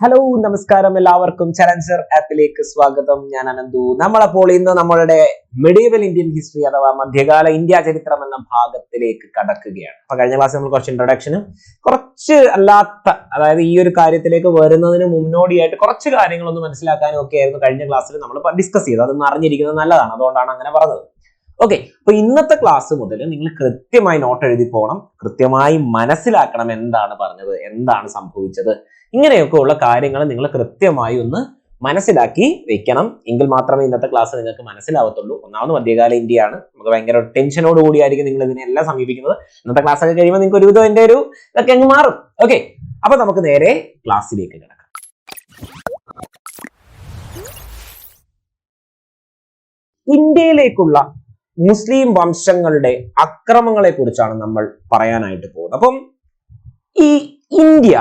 Hello നമസ്കാരം. എല്ലാവർക്കും challenger ആപ്പിലേക്ക് സ്വാഗതം. ഞാൻ അനന്തു. നമ്മളപ്പോൾ ഇന്ന് നമ്മളുടെ മെഡീവൽ ഇന്ത്യൻ ഹിസ്റ്ററി അഥവാ മധ്യകാല ഇന്ത്യ ചരിത്രം എന്ന ഭാഗത്തിലേക്ക് കടക്കുകയാണ്. അപ്പൊ കഴിഞ്ഞ ക്ലാസ് നമ്മൾ കുറച്ച് ഇൻട്രൊഡക്ഷനും കുറച്ച് അല്ലാത്ത അതായത് ഈ ഒരു കാര്യത്തിലേക്ക് വരുന്നതിന് മുന്നോടിയായിട്ട് കുറച്ച് കാര്യങ്ങളൊന്ന് മനസ്സിലാക്കാനും ഒക്കെ ആയിരുന്നു കഴിഞ്ഞ ക്ലാസ്സിൽ നമ്മൾ ഡിസ്കസ് ചെയ്തത്. അതൊന്ന് അറിഞ്ഞിരിക്കുന്നത് നല്ലതാണ്. അതുകൊണ്ടാണ് അങ്ങനെ പറഞ്ഞത്. ഓക്കെ അപ്പൊ ഇന്നത്തെ ക്ലാസ് മുതൽ നിങ്ങൾ കൃത്യമായി നോട്ട് എഴുതി പോകണം കൃത്യമായി മനസ്സിലാക്കണം എന്താണ് പറഞ്ഞത് എന്താണ് സംഭവിച്ചത്. ഇങ്ങനെയൊക്കെ ഉള്ള കാര്യങ്ങൾ നിങ്ങൾ കൃത്യമായി ഒന്ന് മനസ്സിലാക്കി വെക്കണം. എങ്കിൽ മാത്രമേ ഇന്നത്തെ ക്ലാസ് നിങ്ങൾക്ക് മനസ്സിലാവത്തുള്ളൂ. ഒന്നാമത് മധ്യകാല ഇന്ത്യയാണ്. നമുക്ക് ഭയങ്കര ടെൻഷനോട് കൂടിയായിരിക്കും നിങ്ങൾ ഇതിനെല്ലാം സമീപിക്കുന്നത്. ഇന്നത്തെ ക്ലാസ് ഒക്കെ കഴിയുമ്പോൾ നിങ്ങൾക്ക് ഒരുവിധം എന്റെ ഒരു ഇതൊക്കെ അങ്ങ് മാറും. ഓക്കെ അപ്പൊ നമുക്ക് നേരെ ക്ലാസ്സിലേക്ക് കിടക്കാം. ഇന്ത്യയിലേക്കുള്ള മുസ്ലിം വംശങ്ങളുടെ അക്രമങ്ങളെ കുറിച്ചാണ് നമ്മൾ പറയാനായിട്ട് പോകുന്നത്. അപ്പം ഈ ഇന്ത്യ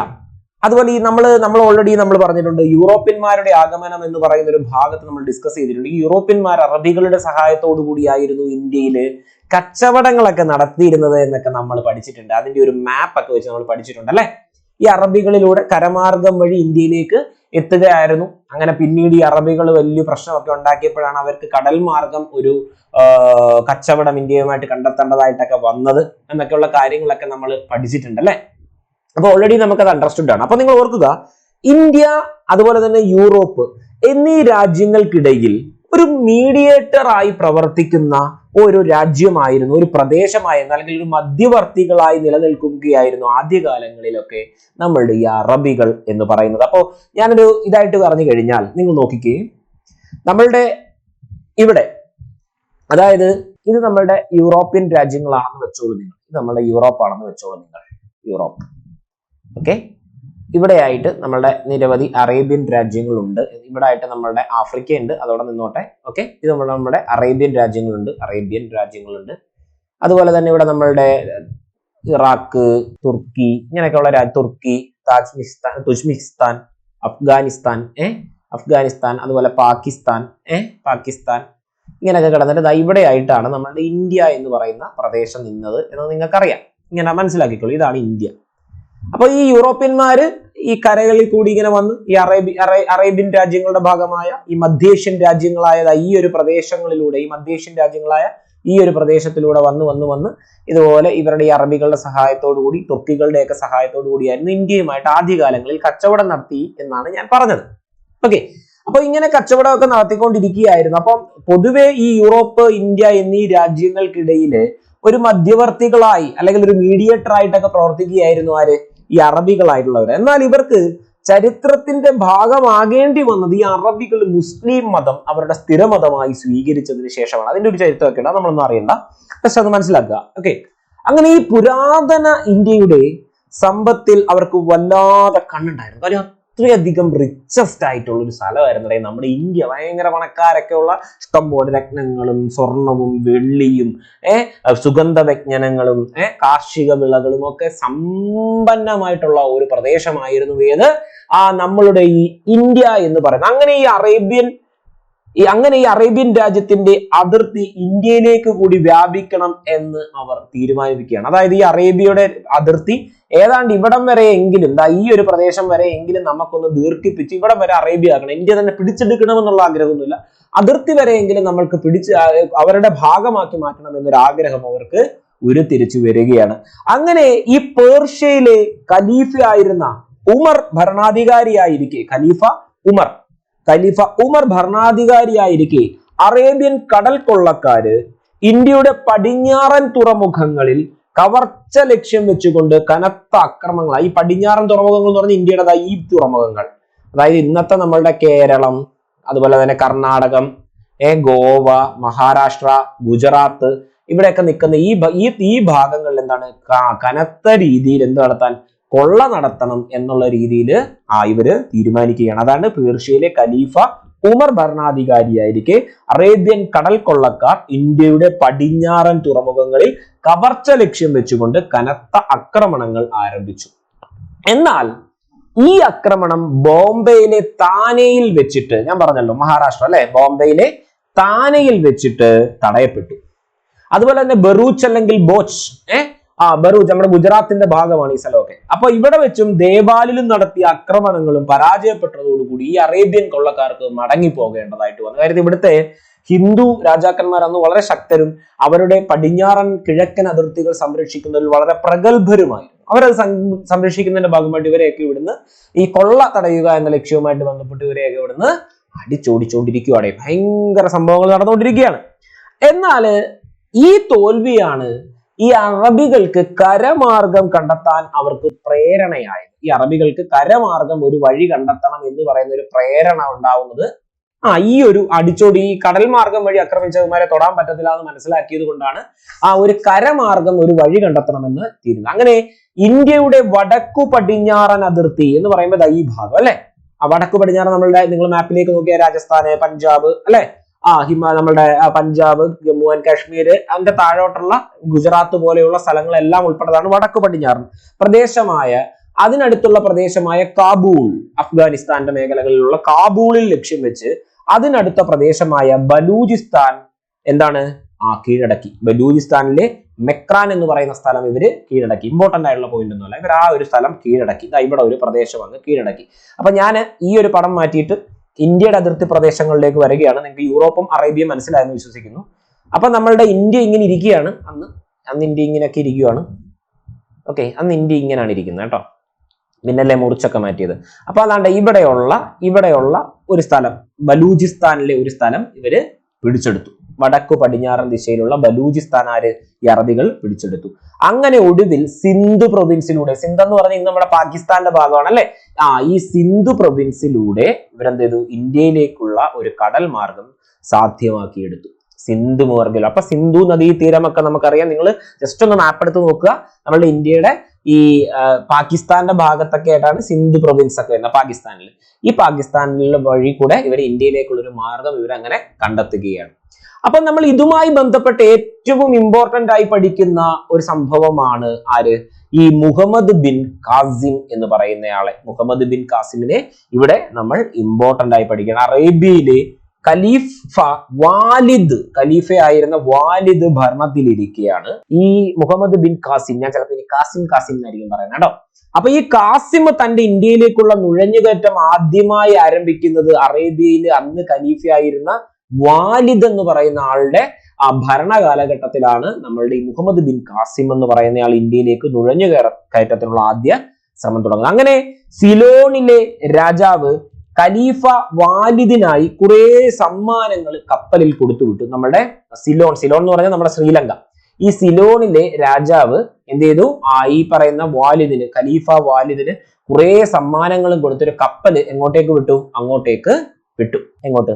അതുപോലെ ഈ നമ്മൾ നമ്മൾ ഓൾറെഡി നമ്മൾ പറഞ്ഞിട്ടുണ്ട് യൂറോപ്യന്മാരുടെ ആഗമനം എന്ന് പറയുന്ന ഒരു ഭാഗത്ത് നമ്മൾ ഡിസ്കസ് ചെയ്തിട്ടുണ്ട്. ഈ യൂറോപ്യന്മാർ അറബികളുടെ സഹായത്തോടു കൂടിയായിരുന്നു ഇന്ത്യയിൽ കച്ചവടങ്ങളൊക്കെ നടത്തിയിരുന്നത് എന്നൊക്കെ നമ്മൾ പഠിച്ചിട്ടുണ്ട്. അതിന്റെ ഒരു മാപ്പ് ഒക്കെ വെച്ച് നമ്മൾ പഠിച്ചിട്ടുണ്ട് അല്ലെ? ഈ അറബികളിലൂടെ കരമാർഗം വഴി ഇന്ത്യയിലേക്ക് എത്തുകയായിരുന്നു. അങ്ങനെ പിന്നീട് ഈ അറബികൾ വലിയ പ്രശ്നമൊക്കെ ഉണ്ടാക്കിയപ്പോഴാണ് അവർക്ക് കടൽ മാർഗം ഒരു കച്ചവടം ഇന്ത്യയുമായിട്ട് കണ്ടെത്തേണ്ടതായിട്ടൊക്കെ വന്നത് എന്നൊക്കെയുള്ള കാര്യങ്ങളൊക്കെ നമ്മൾ പഠിച്ചിട്ടുണ്ട് അല്ലെ? അപ്പൊ ഓൾറെഡി നമുക്കത് അണ്ടർസ്റ്റുഡ് ആണ്. അപ്പൊ നിങ്ങൾ ഓർക്കുക ഇന്ത്യ അതുപോലെ തന്നെ യൂറോപ്പ് എന്നീ രാജ്യങ്ങൾക്കിടയിൽ ഒരു മീഡിയേറ്റർ ആയി പ്രവർത്തിക്കുന്ന ഒരു രാജ്യമായിരുന്നു ഒരു പ്രദേശമായിരുന്നു അല്ലെങ്കിൽ ഒരു മധ്യവർത്തികളായി നിലനിൽക്കുകയായിരുന്നു ആദ്യകാലങ്ങളിലൊക്കെ നമ്മളുടെ ഈ അറബികൾ എന്ന് പറയുന്നത്. അപ്പോൾ ഞാനൊരു ഇതായിട്ട് പറഞ്ഞു കഴിഞ്ഞാൽ നിങ്ങൾ നോക്കിക്കേ. നമ്മളുടെ ഇവിടെ അതായത് ഇത് നമ്മളുടെ യൂറോപ്യൻ രാജ്യങ്ങളാണെന്ന് വെച്ചോളൂ നിങ്ങൾ. ഇത് നമ്മളുടെ യൂറോപ്പ് ആണെന്ന് വെച്ചോളൂ നിങ്ങൾ. യൂറോപ്പ്. ഓക്കെ ഇവിടെയായിട്ട് നമ്മളുടെ നിരവധി അറേബ്യൻ രാജ്യങ്ങളുണ്ട്. ഇവിടെ ആയിട്ട് നമ്മളുടെ ആഫ്രിക്ക ഉണ്ട് അതോടെ നിന്നോട്ടെ. ഓക്കെ? ഇത് നമ്മുടെ നമ്മുടെ അറേബ്യൻ രാജ്യങ്ങളുണ്ട്. അറേബ്യൻ രാജ്യങ്ങളുണ്ട്. അതുപോലെ തന്നെ ഇവിടെ നമ്മളുടെ ഇറാഖ് തുർക്കി ഇങ്ങനെയൊക്കെയുള്ള രാജ്യ തുർക്കി താജ്മിസ്ഥാൻ തുജ്മിസ്ഥാൻ അഫ്ഗാനിസ്ഥാൻ ഏ? അഫ്ഗാനിസ്ഥാൻ അതുപോലെ പാകിസ്ഥാൻ ഏ? പാകിസ്ഥാൻ ഇങ്ങനെയൊക്കെ കിടന്നിട്ട് ഇവിടെ ആയിട്ടാണ് നമ്മളുടെ ഇന്ത്യ എന്ന് പറയുന്ന പ്രദേശം നിന്നത് എന്ന് നിങ്ങൾക്കറിയാം. ഇങ്ങനെ മനസ്സിലാക്കിക്കോളൂ. ഇതാണ് ഇന്ത്യ. അപ്പോൾ ഈ യൂറോപ്യന്മാര് ഈ കരകളിൽ കൂടി ഇങ്ങനെ വന്ന് ഈ അറേബ്യ അറേ- അറേബ്യൻ രാജ്യങ്ങളുടെ ഭാഗമായ ഈ മധ്യേഷ്യൻ രാജ്യങ്ങളായ ദാ ഈ ഒരു പ്രദേശങ്ങളിലൂടെ ഈ മധ്യേഷ്യൻ രാജ്യങ്ങളായ ഈ ഒരു പ്രദേശത്തിലൂടെ വന്ന് വന്ന് വന്ന് ഇതുപോലെ ഇവരുടെ ഈ അറബികളുടെ സഹായത്തോടു കൂടി തുർക്കികളുടെയൊക്കെ സഹായത്തോടു കൂടിയായിരുന്നു ഇന്ത്യയുമായിട്ട് ആദ്യകാലങ്ങളിൽ കച്ചവടം നടത്തി എന്നാണ് ഞാൻ പറഞ്ഞത്. ഓക്കെ അപ്പൊ ഇങ്ങനെ കച്ചവടമൊക്കെ നടത്തിക്കൊണ്ടിരിക്കുകയായിരുന്നു. അപ്പം പൊതുവെ ഈ യൂറോപ്പ് ഇന്ത്യ എന്നീ രാജ്യങ്ങൾക്കിടയിൽ ഒരു മധ്യവർത്തികളായി അല്ലെങ്കിൽ ഒരു മീഡിയേറ്റർ ആയിട്ടൊക്കെ പ്രവർത്തിക്കുകയായിരുന്നു ആര്? ഈ അറബികളായിട്ടുള്ളവർ എന്നാൽ ഇവർക്ക് ചരിത്രത്തിന്റെ ഭാഗമാകേണ്ടി വന്നത് ഈ അറബികൾ മുസ്ലിം മതം അവരുടെ സ്ഥിരമതമായി സ്വീകരിച്ചതിന് ശേഷമാണ്. അതിന്റെ ഒരു ചരിത്രമൊക്കെ ഉണ്ട് അത് നമ്മളൊന്നും അറിയണ്ട. പക്ഷെ അത് മനസ്സിലാക്കുക. ഓക്കെ. അങ്ങനെ ഈ പുരാതന ഇന്ത്യയുടെ സമ്പത്തിൽ അവർക്ക് വല്ലാതെ കണ്ണുണ്ടായിരുന്നു. കാര്യം അത്രയധികം റിച്ചസ്റ്റ് ആയിട്ടുള്ള ഒരു സ്ഥലമായിരുന്നു അതായത് നമ്മുടെ ഇന്ത്യ ഭയങ്കര പണക്കാരൊക്കെ ഉള്ള ഇഷ്ടംപോലെ രത്നങ്ങളും സ്വർണവും വെള്ളിയും ഏഹ് സുഗന്ധ വ്യജ്ഞനങ്ങളും ഏഹ് കാർഷിക വിളകളും ഒക്കെ സമ്പന്നമായിട്ടുള്ള ഒരു പ്രദേശമായിരുന്നു ഏത്? ആ നമ്മളുടെ ഈ ഇന്ത്യ എന്ന് പറയുന്നത് അങ്ങനെ ഈ അറേബ്യൻ ഈ അങ്ങനെ ഈ അറേബ്യൻ രാജ്യത്തിന്റെ അതിർത്തി ഇന്ത്യയിലേക്ക് കൂടി വ്യാപിക്കണം എന്ന് അവർ തീരുമാനിക്കുകയാണ്. അതായത് ഈ അറേബ്യയുടെ അതിർത്തി ഏതാണ്ട് ഇവിടം വരെ എങ്കിലും ദാ ഈ ഒരു പ്രദേശം വരെ എങ്കിലും നമുക്കൊന്ന് ദീർഘിപ്പിച്ച് ഇവിടം വരെ അറേബ്യ ആക്കണം ഇന്ത്യ തന്നെ പിടിച്ചെടുക്കണമെന്നുള്ള ആഗ്രഹമൊന്നുമില്ല. അതിർത്തി വരെയെങ്കിലും നമ്മൾക്ക് പിടിച്ച് അവരുടെ ഭാഗമാക്കി മാറ്റണം എന്നൊരു ആഗ്രഹം അവർക്ക് ഉരുത്തിരിച്ചു വരികയാണ്. അങ്ങനെ ഈ പേർഷ്യയിലെ ഖലീഫ ആയിരുന്ന ഉമർ ഭരണാധികാരിയായിരിക്കെ ഖലീഫ ഉമർ ഖലീഫ ഉമർ ഭരണാധികാരിയായിരിക്കെ അറേബ്യൻ കടൽ കൊള്ളക്കാര് ഇന്ത്യയുടെ പടിഞ്ഞാറൻ തുറമുഖങ്ങളിൽ കവർച്ച ലക്ഷ്യം വെച്ചുകൊണ്ട് കനത്ത ആക്രമണങ്ങൾ ഈ പടിഞ്ഞാറൻ തുറമുഖങ്ങൾ എന്ന് പറഞ്ഞാൽ ഇന്ത്യയുടെ ഈ തുറമുഖങ്ങൾ. അതായത് ഇന്നത്തെ നമ്മളുടെ കേരളം അതുപോലെ തന്നെ കർണാടകം ഏ ഗോവ മഹാരാഷ്ട്ര ഗുജറാത്ത് ഇവിടെയൊക്കെ നിൽക്കുന്ന ഈ ഈ ഭാഗങ്ങളിൽ എന്താണ് കനത്ത രീതിയിൽ എന്ത് നടത്താൻ കൊള്ള നടത്തണം എന്നുള്ള രീതിയിൽ ആ ഇവർ തീരുമാനിക്കുകയാണ്. അതാണ് പേർഷ്യയിലെ ഖലീഫ ഉമർ ഭരണാധികാരിയായിരിക്കെ അറേബ്യൻ കടൽ കൊള്ളക്കാർ ഇന്ത്യയുടെ പടിഞ്ഞാറൻ തുറമുഖങ്ങളിൽ കവർച്ച ലക്ഷ്യം വെച്ചുകൊണ്ട് കനത്ത ആക്രമണങ്ങൾ ആരംഭിച്ചു. എന്നാൽ ഈ ആക്രമണം ബോംബെയിലെ താനെയിൽ വെച്ചിട്ട് ഞാൻ പറഞ്ഞല്ലോ മഹാരാഷ്ട്ര അല്ലെ? ബോംബെയിലെ താനെയിൽ വെച്ചിട്ട് തടയപ്പെട്ടു. അതുപോലെ തന്നെ ബറൂച്ച് അല്ലെങ്കിൽ ബോച്ച് ഏ? ആ ബറൂച്ച് നമ്മുടെ ഗുജറാത്തിന്റെ ഭാഗമാണ് ഈ സ്ഥലമൊക്കെ. അപ്പൊ ഇവിടെ വെച്ചും ദേവാലിലും നടത്തിയ ആക്രമണങ്ങളും പരാജയപ്പെട്ടതോടുകൂടി ഈ അറേബ്യൻ കൊള്ളക്കാർക്ക് മടങ്ങി പോകേണ്ടതായിട്ട് വന്നു. കാര്യം ഇവിടുത്തെ ഹിന്ദു രാജാക്കന്മാർ അന്ന് വളരെ ശക്തരും അവരുടെ പടിഞ്ഞാറൻ കിഴക്കൻ അതിർത്തികൾ സംരക്ഷിക്കുന്നതിൽ വളരെ പ്രഗത്ഭരുമായിരുന്നു. അവരത് സംരക്ഷിക്കുന്നതിന്റെ ഭാഗമായിട്ട് ഇവരെയൊക്കെ ഇവിടുന്ന് ഈ കൊള്ള തടയുക എന്ന ലക്ഷ്യവുമായിട്ട് ബന്ധപ്പെട്ട് ഇവരെയൊക്കെ ഇവിടുന്ന് അടിച്ചോടിച്ചോണ്ടിരിക്കുകയാണ് ഭയങ്കര സംഭവങ്ങൾ നടന്നുകൊണ്ടിരിക്കുകയാണ്. എന്നാൽ ഈ തോൽവിയാണ് ഈ അറബികൾക്ക് കരമാർഗം കണ്ടെത്താൻ അവർക്ക് പ്രേരണയായത്. ഈ അറബികൾക്ക് കരമാർഗം ഒരു വഴി കണ്ടെത്തണം എന്ന് പറയുന്ന ഒരു പ്രേരണ ഉണ്ടാവുന്നത് ആ ഈ ഒരു അടിച്ചോടി ഈ കടൽ മാർഗം വഴി ആക്രമിച്ചവന്മാരെ തൊടാൻ പറ്റത്തില്ല എന്ന് മനസ്സിലാക്കിയത് കൊണ്ടാണ് ആ ഒരു കരമാർഗം ഒരു വഴി കണ്ടെത്തണമെന്ന് തീരുന്നത്. അങ്ങനെ ഇന്ത്യയുടെ വടക്കു പടിഞ്ഞാറൻ അതിർത്തി എന്ന് പറയുമ്പോൾ ഈ ഭാഗം അല്ലെ? ആ വടക്കു പടിഞ്ഞാറൻ നമ്മളുടെ നിങ്ങൾ മാപ്പിലേക്ക് നോക്കിയാൽ രാജസ്ഥാന് പഞ്ചാബ് അല്ലെ? ആ ഹിമ നമ്മുടെ പഞ്ചാബ് ജമ്മു ആൻഡ് കാശ്മീർ അതിന്റെ താഴോട്ടുള്ള ഗുജറാത്ത് പോലെയുള്ള സ്ഥലങ്ങളെല്ലാം ഉൾപ്പെട്ടതാണ് വടക്ക് പടിഞ്ഞാറൻ പ്രദേശമായ അതിനടുത്തുള്ള പ്രദേശമായ കാബൂൾ അഫ്ഗാനിസ്ഥാന്റെ മേഖലകളിലുള്ള കാബൂളിൽ ലക്ഷ്യം വെച്ച് അതിനടുത്ത പ്രദേശമായ ബലൂചിസ്ഥാൻ എന്താണ്? ആ കീഴടക്കി. ബലൂചിസ്ഥാനിലെ മെക്രാൻ എന്ന് പറയുന്ന സ്ഥലം ഇവർ കീഴടക്കി. ഇമ്പോർട്ടന്റ് ആയിട്ടുള്ള പോയിന്റ് ഒന്നുമല്ല. ഇവർ ആ ഒരു സ്ഥലം കീഴടക്കി. ഇവിടെ ഒരു പ്രദേശം അങ്ങ് കീഴടക്കി. അപ്പൊ ഞാൻ ഈ ഒരു പടം മാറ്റിയിട്ട് ഇന്ത്യയുടെ അതിർത്തി പ്രദേശങ്ങളിലേക്ക് വരികയാണ്. നിങ്ങൾക്ക് യൂറോപ്പും അറേബ്യയും മനസ്സിലായെന്ന് വിശ്വസിക്കുന്നു. അപ്പൊ നമ്മളുടെ ഇന്ത്യ ഇങ്ങനെ ഇരിക്കുകയാണ്. അന്ന് അന്ന് ഇന്ത്യ ഇങ്ങനെയൊക്കെ ഇരിക്കുകയാണ് ഓക്കെ അന്ന് ഇന്ത്യ ഇങ്ങനെയാണ് ഇരിക്കുന്നത് കേട്ടോ. പിന്നല്ലേ മുറിച്ചൊക്കെ മാറ്റിയത്. അപ്പൊ അതാണ്ട് ഇവിടെയുള്ള ഇവിടെയുള്ള ഒരു സ്ഥലം ബലൂചിസ്ഥാനിലെ ഒരു സ്ഥലം ഇവർ പിടിച്ചെടുത്തു. വടക്കു പടിഞ്ഞാറൻ ദിശയിലുള്ള ബലൂചിസ്ഥാൻ ആര്? ഈ അറബികൾ പിടിച്ചെടുത്തു. അങ്ങനെ ഒടുവിൽ സിന്ധു പ്രൊവിൻസിലൂടെ സിന്ധ് എന്ന് പറഞ്ഞാൽ ഇന്ന് നമ്മുടെ പാകിസ്ഥാന്റെ ഭാഗമാണ് അല്ലെ ആ ഈ സിന്ധു പ്രൊവിൻസിലൂടെ ഇവരെന്ത് ചെയ്തു? ഇന്ത്യയിലേക്കുള്ള ഒരു കടൽ മാർഗം സാധ്യമാക്കിയെടുത്തു. സിന്ധു മാർഗം അപ്പൊ സിന്ധു നദീ തീരമൊക്കെ നമുക്കറിയാം. നിങ്ങൾ ജസ്റ്റ് ഒന്ന് മാപ്പ് എടുത്ത് നോക്കുക. നമ്മളുടെ ഇന്ത്യയുടെ ഈ പാകിസ്ഥാന്റെ ഭാഗത്തൊക്കെ ആയിട്ടാണ് സിന്ധു പ്രൊവിൻസ് ഒക്കെ വരുന്നത് പാകിസ്ഥാനിൽ ഈ പാകിസ്ഥാനിലെ വഴി കൂടെ ഇവർ ഇന്ത്യയിലേക്കുള്ള ഒരു മാർഗം ഇവരങ്ങനെ കണ്ടെത്തുകയാണ്. അപ്പൊ നമ്മൾ ഇതുമായി ബന്ധപ്പെട്ട് ഏറ്റവും ഇമ്പോർട്ടന്റ് ആയി പഠിക്കുന്ന ഒരു സംഭവമാണ് ആര്? ഈ മുഹമ്മദ് ബിൻ കാസിം എന്ന് പറയുന്നയാളെ. മുഹമ്മദ് ബിൻ കാസിമിനെ ഇവിടെ നമ്മൾ ഇമ്പോർട്ടന്റ് ആയി പഠിക്കണം. അറേബ്യയിലെ ഖലീഫ വാലിദ് ഖലീഫയായിരുന്ന വാലിദ് ഭരണത്തിലിരിക്കുകയാണ് ഈ മുഹമ്മദ് ബിൻ കാസിം ഞാൻ ചിലപ്പോൾ ഇനി കാസിം കാസിം എന്നായിരിക്കും പറയുന്നത് കേട്ടോ. അപ്പൊ ഈ കാസിം തന്റെ ഇന്ത്യയിലേക്കുള്ള നുഴഞ്ഞുകയറ്റം ആദ്യമായി ആരംഭിക്കുന്നത് അറേബ്യയിൽ അന്ന് ഖലീഫയായിരുന്ന വാലിദ് എന്ന് പറയുന്ന ആളുടെ ആ ഭരണ കാലഘട്ടത്തിലാണ് നമ്മളുടെ ഈ മുഹമ്മദ് ബിൻ കാസിം എന്ന് പറയുന്ന ആൾ ഇന്ത്യയിലേക്ക് നുഴഞ്ഞു കയറ- കയറ്റത്തിനുള്ള ആദ്യ ശ്രമം തുടങ്ങുന്നത്. അങ്ങനെ സിലോണിലെ രാജാവ് ഖലീഫ വാലിദിനായി കുറെ സമ്മാനങ്ങൾ കപ്പലിൽ കൊടുത്തുവിട്ടു നമ്മുടെ സിലോൺ. സിലോൺ എന്ന് പറഞ്ഞാൽ നമ്മുടെ ശ്രീലങ്ക. ഈ സിലോണിലെ രാജാവ് എന്ത് ചെയ്തു? ആ ഈ പറയുന്ന വാലിദിന് ഖലീഫ വാലിദിന് കുറെ സമ്മാനങ്ങളും കൊടുത്തൊരു കപ്പൽ എങ്ങോട്ടേക്ക് വിട്ടു? അങ്ങോട്ടേക്ക് വിട്ടു. എങ്ങോട്ട്?